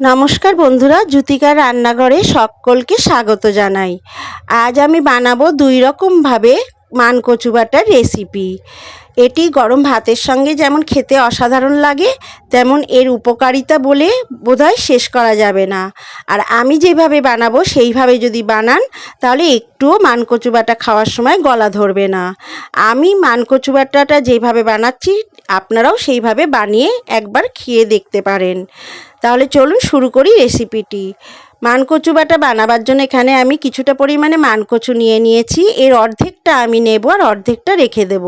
নমস্কার বন্ধুরা জ্যোতিকার রান্নাঘরে সকলকে স্বাগত জানাই। আজ আমি বানাবো দুই রকমভাবে মান কচু বাটার রেসিপি এটি গরম ভাতের সঙ্গে যেমন খেতে অসাধারণ লাগে, তেমন এর উপকারিতা বলে বোধহয় শেষ করা যাবে না। আর আমি যেভাবে বানাবো সেইভাবে যদি বানান, তাহলে একটুও মান কচু বাটা খাওয়ার সময় গলা ধরবে না। আমি মান কচু বাটাটা যেভাবে বানাচ্ছি, আপনারাও সেইভাবে বানিয়ে একবার খেয়ে দেখতে পারেন। তাহলে চলুন শুরু করি রেসিপিটি মানকচু বাটা বানাবার জন্য এখানে আমি কিছুটা পরিমাণে মানকচু নিয়ে নিয়েছি। এর অর্ধেকটা আমি নেব আর অর্ধেকটা রেখে দেব।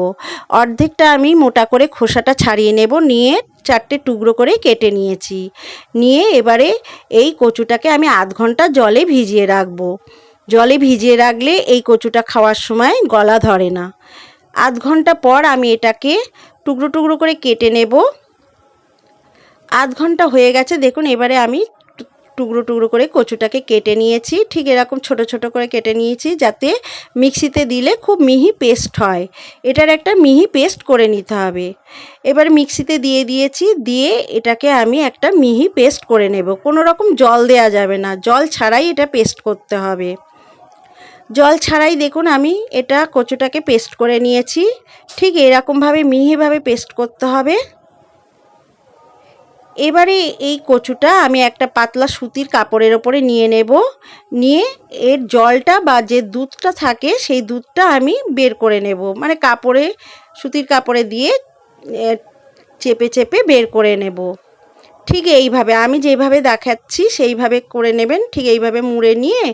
অর্ধেকটা আমি মোটা করে খোসাটা ছাড়িয়ে নেব, নিয়ে চারটে টুকরো করে কেটে নিয়েছি। নিয়ে এবারে এই কচুটাকে আমি আধ ঘণ্টা জলে ভিজিয়ে রাখব। জলে ভিজিয়ে রাখলে এই কচুটা খাওয়ার সময় গলা ধরে না। আধ ঘণ্টা পর আমি এটাকে টুকরো টুকরো করে কেটে নেব। আধ ঘণ্টা হয়ে গেছে, দেখুন এবারে আমি টুকরো টুকরো করে কচুটাকে কেটে নিয়েছি। ঠিক এরকম ছোট ছোট করে কেটে নিয়েছি যাতে মিক্সিতে দিলে খুব মিহি পেস্ট হয়। এটার একটা মিহি পেস্ট করে নিতে হবে। এবার মিক্সিতে দিয়ে দিয়েছি, দিয়ে এটাকে আমি একটা মিহি পেস্ট করে নেব। কোনো রকম জল দেয়া যাবে না, জল ছাড়াই এটা পেস্ট করতে হবে। জল ছাড়াই দেখুন আমি এটা কচুটাকে পেস্ট করে নিয়েছি। ঠিক এরকমভাবে মিহিভাবে পেস্ট করতে হবে। এবারে এই কচুটা আমি একটা পাতলা সুতির কাপড়ের ওপরে নিয়ে নেব। নিয়ে এর জলটা বা যে দুধটা থাকে, সেই দুধটা আমি বের করে নেব। মানে কাপড়ে, সুতির কাপড়ে দিয়ে চেপে চেপে বের করে নেব। ঠিক এইভাবে, আমি যেভাবে দেখাচ্ছি সেইভাবে করে নেবেন। ঠিক এইভাবে মুড়ে নিয়ে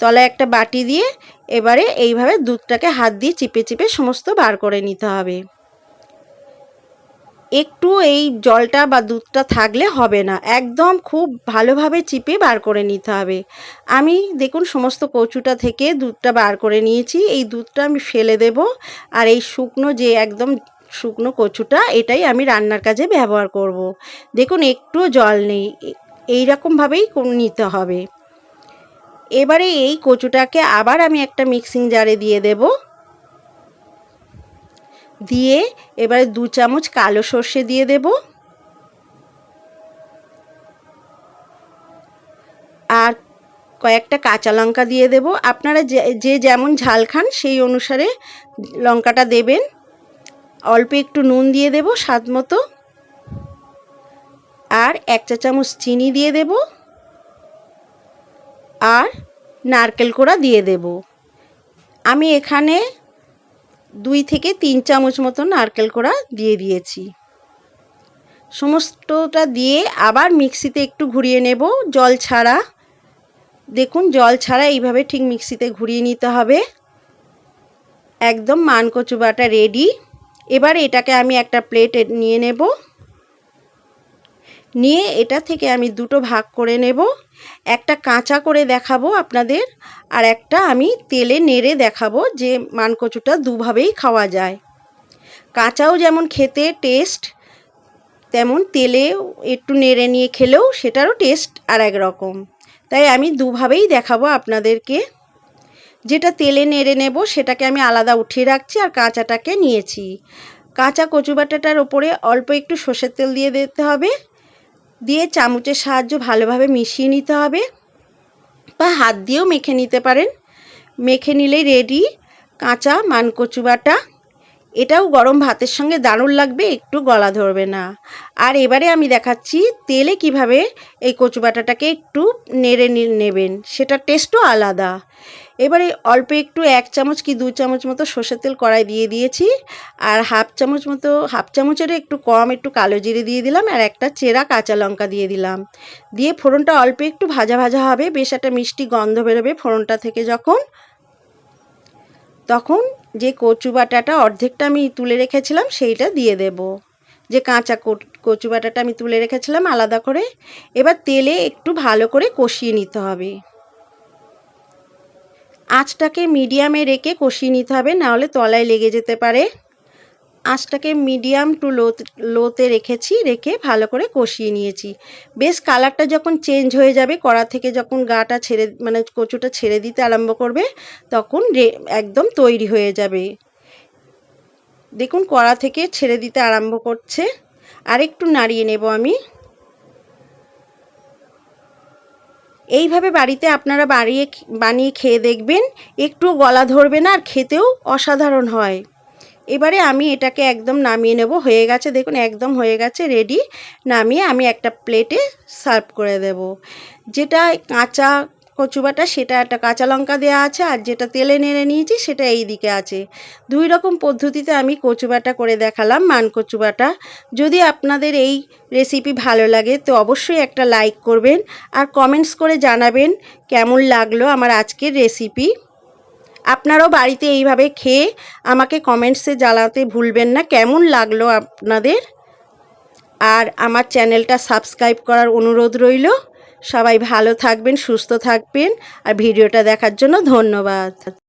তলায় একটা বাটি দিয়ে এবারে এইভাবে দুধটাকে হাত দিয়ে চিপে চিপে সমস্ত বার করে নিতে হবে। একটু এই জলটা বা দুধটা থাকলে হবে না। একদম খুব ভালোভাবে চিপে বার করে নিতে হবে। আমি দেখুন সমস্ত কচুটা থেকে দুধটা বার করে নিয়েছি। এই দুধটা আমি ফেলে দেব আর এই শুকনো যে একদম শুকনো কচুটা, এটাই আমি রান্নার কাজে ব্যবহার করব। দেখুন একটুও জল নেই, এই রকমভাবেই নিতে হবে। এবারে এই কচুটাকে আবার আমি একটা মিক্সিং জারে দিয়ে দেবো। দিয়ে এবারে দু চামচ কালো সর্ষে দিয়ে দেব। আর কয়েকটা কাঁচা লঙ্কা দিয়ে দেব। আপনারা যে যেমন ঝাল খান সেই অনুসারে লঙ্কাটা দেবেন। অল্প একটু নুন দিয়ে দেব স্বাদ মতো। আর এক চা চামচ চিনি দিয়ে দেব। আর নারকেল কোড়া দিয়ে দেব। আমি এখানে দুই থেকে তিন চামচ মতো নারকেল কোড়া দিয়ে দিয়েছি। সমস্তটা দিয়ে আবার মিক্সিতে একটু ঘুরিয়ে নেব। জল ছাড়া। দেখুন, জল ছাড়া এইভাবে ঠিক মিক্সিতে ঘুরিয়ে নিতে হবে। একদম মান কচু বাটা রেডি। এবার এটাকে আমি একটা প্লেট নিয়ে নেব। নিয়ে এটা থেকে আমি দুটো ভাগ করে নেব। একটা কাঁচা করে দেখাবো আপনাদের, আর একটা আমি তেলে নেড়ে দেখাবো যে মানকচুটা দুভাবেই খাওয়া যায়। কাঁচাও যেমন খেতে টেস্ট তেমন তেলে একটু নেড়ে নিয়ে খেলেও সেটারও টেস্ট আর এক রকম। তাই আমি দুভাবেই দেখাবো আপনাদেরকে। যেটা তেলে নেড়ে নেব সেটাকে আমি আলাদা উঠিয়ে রাখছি আর কাঁচাটাকে নিয়েছি। কাঁচা কচু বাটাটার ওপরে অল্প একটু সর্ষের তেল দিয়ে দিতে হবে। দিয়ে চামচের সাহায্য ভালোভাবে মিশিয়ে নিতে হবে। বা হাত দিয়েও মেখে নিতে পারেন। মেখে নিলেই রেডি কাঁচা মানকচু বাটা। এটাও গরম ভাতের সঙ্গে দারুণ লাগবে, একটু গলা ধরবে না। আর এবারে আমি দেখাচ্ছি তেলে কীভাবে এই কচু বাটাটাকে একটু নেড়ে নেবেন, সেটার টেস্টও আলাদা। এবারে অল্প একটু এক চামচ কি দু চামচ মতো সর্ষের তেল কড়াই দিয়ে দিয়েছি, আর হাফ চামচ মতো, হাফ চামচের একটু কম একটু কালো জিরে দিয়ে দিলাম, আর একটা চেরা কাঁচা লঙ্কা দিয়ে দিলাম। দিয়ে ফোড়নটা অল্প একটু ভাজা ভাজা হবে, বেশ একটা মিষ্টি গন্ধ বেরোবে ফোড়নটা থেকে যখন, তখন যে কচু বাটাটা অর্ধেকটা আমি তুলে রেখেছিলাম, সেইটা দিয়ে দেব। যে কাঁচা কচু বাটাটা আমি তুলে রেখেছিলাম আলাদা করে, এবার তেলে একটু ভালো করে কষিয়ে নিতে হবে। আঁচটাকে মিডিয়ামে রেখে কষিয়ে নিতে হবে, নাহলে তলায় লেগে যেতে পারে। আঁচটাকে মিডিয়াম টু লো লোতে রেখেছি, রেখে ভালো করে কষিয়ে নিয়েছি। বেশ কালারটা যখন চেঞ্জ হয়ে যাবে, কড়া থেকে যখন গাটা ছেড়ে মানে কচুটা ছেড়ে দিতে আরম্ভ করবে, তখন একদম তৈরি হয়ে যাবে। দেখুন, কড়া থেকে ছেড়ে দিতে আরম্ভ করছে। আর একটু নাড়িয়ে নেব আমি। এইভাবে বাড়িতে আপনারা বাড়িয়ে, বানিয়ে খেয়ে দেখবেন, একটু গলা ধরবে না আর খেতেও অসাধারণ হয়। এবারে আমি এটাকে একদম নামিয়ে নেব। হয়ে গেছে, দেখুন, একদম হয়ে গেছে রেডি নামিয়ে আমি একটা প্লেটে সার্ভ করে দেব। যেটা কাঁচা কচুবাটা, সেটা একটা কাঁচা লঙ্কা দেওয়া আছে, আর যেটা তেলে নেড়ে নিয়েছি, সেটা এই দিকে আছে। দুই রকম পদ্ধতিতে আমি কচুবাটা করে দেখালাম, মান কচুবাটা। যদি আপনাদের এই রেসিপি ভালো লাগে, তো অবশ্যই একটা লাইক করবেন, আর কমেন্টস করে জানাবেন, কেমন লাগল আমার আজকের রেসিপি আপনারাও বাড়িতে এইভাবে খেয়ে আমাকে কমেন্টসে জ্বালাতে ভুলবেন না। কেমন লাগল আপনাদের? আর আমার চ্যানেলটা সাবস্ক্রাইব করার অনুরোধ রইল। সবাই ভালো থাকবেন, সুস্থ থাকবেন। আর ভিডিওটা দেখার জন্য ধন্যবাদ।